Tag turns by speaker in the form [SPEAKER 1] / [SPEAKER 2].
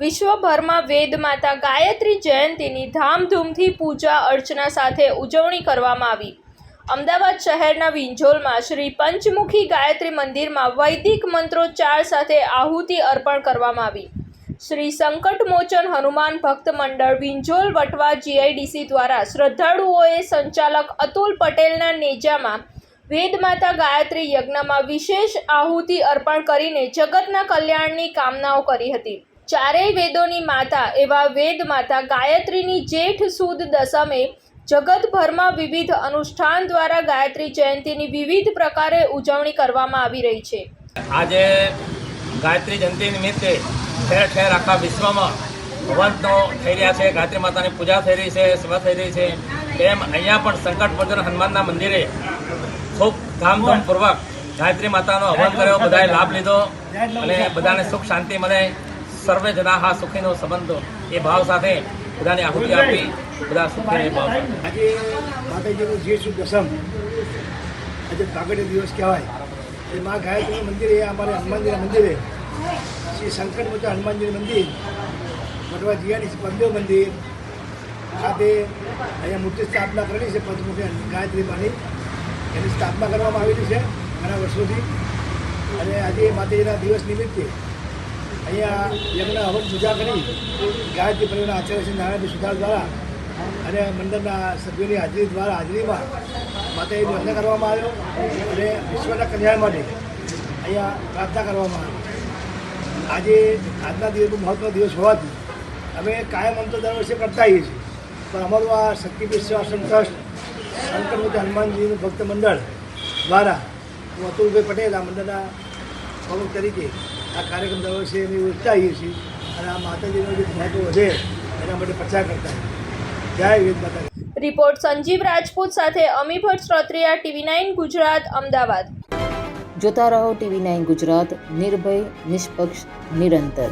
[SPEAKER 1] વિશ્વભરમાં વેદમાતા ગાયત્રી જયંતીની ધામધૂમથી પૂજા અર્ચના સાથે ઉજવણી કરવામાં આવી. અમદાવાદ શહેરના વિંજોલમાં શ્રી પંચમુખી ગાયત્રી મંદિરમાં વૈદિક મંત્રોચ્ચાર સાથે આહુતિ અર્પણ કરવામાં આવી. શ્રી સંકટમોચન હનુમાન ભક્ત મંડળ વિંજોલ વટવા જીઆઈડીસી દ્વારા શ્રદ્ધાળુઓએ સંચાલક અતુલ પટેલના નેજામાં વેદમાતા ગાયત્રી યજ્ઞમાં વિશેષ આહુતિ અર્પણ કરીને જગતના કલ્યાણની કામનાઓ કરી હતી. ચારેય વેદોની માતા એવા વેદ માતા ગાયત્રીની જેઠ સુદ દસમે જગતભરમાં વિવિધ અનુષ્ઠાન દ્વારા ગાયત્રી જયંતીની વિવિધ પ્રકારે ઉજવણી કરવામાં આવી રહી છે.
[SPEAKER 2] આજે ગાયત્રી જયંતિ નિમિત્તે ઠેર ઠેર આખા વિશ્વમાં ભગવંતો થઈ રહ્યા છે, ગાયત્રી માતાની પૂજા થઈ રહી છે, સેવા થઈ રહી છે. તેમ અહીંયા પણ સંકટ મોચન હનુમાનના મંદિરે ખૂબ ધામધૂમપૂર્વક ગાયત્રી માતાનો હવન કર્યો, બધાએ લાભ લીધો અને બધાને સુખ શાંતિ મળે. સર્વે જના હા સુખીનો સંબંધો. એ ભાવ સાથે બધાને આહુતિ આપી, બધા સુખી ભાવ
[SPEAKER 3] આજે માતાજીનું જે શું દસમ આજે કાગળિયો દિવસ કહેવાય. એ મા ગાયત્રી મંદિર એ અમારે હનુમાનજીના મંદિરે, શ્રી શંકર મોચા હનુમાનજીનું મંદિર વટવા જીયાની પંદેવ મંદિર ખાતે અહીંયા મૂર્તિ સ્થાપના કરેલી છે પંચમુખી ગાયત્રી માની. એની સ્થાપના કરવામાં આવેલી છે ઘણા વર્ષોથી. અને આજે માતાજીના દિવસ નિમિત્તે અહીંયા યજ્ઞ હવન પૂજા કરી, ગાયત્રી પરિવારના આચાર્ય શ્રી નારાયણ સુધાર દ્વારા અને મંડળના સભ્યોની હાજરી દ્વારા હાજરીમાં માટે યજ્ઞ કરવામાં આવ્યો અને વિશ્વના કલ્યાણ માટે અહીંયા પ્રાર્થના કરવામાં આવી. આજે આજના દિવસનો મહત્વનો દિવસ હોવાથી અમે કાયમ અંતર દર વર્ષે કરતા આવીએ છીએ. પણ અમારું આ શક્તિપીઠ સેવા ટ્રસ્ટ શંકરમૂર્તિ હનુમાનજીનું ભક્ત મંડળ દ્વારા હું અતુલભાઈ પટેલ આ મંડળના પ્રમુખ તરીકે આ કાર્યક્રમ દર વર્ષે અમે ઉત્સાહીએ છીએ અને આ માતાજીનો જે મહત્વ વધે એના માટે પ્રચાર કરતા જય વેદ માતા
[SPEAKER 1] રિપોર્ટ સંજીવ રાજપૂત સાથે અમીભટ શ્રોત્રિયા ટીવી નાઇન ગુજરાત અમદાવાદ.
[SPEAKER 4] જોતા રહો ટીવી નાઇન ગુજરાત નિર્ભય નિષ્પક્ષ નિરંતર.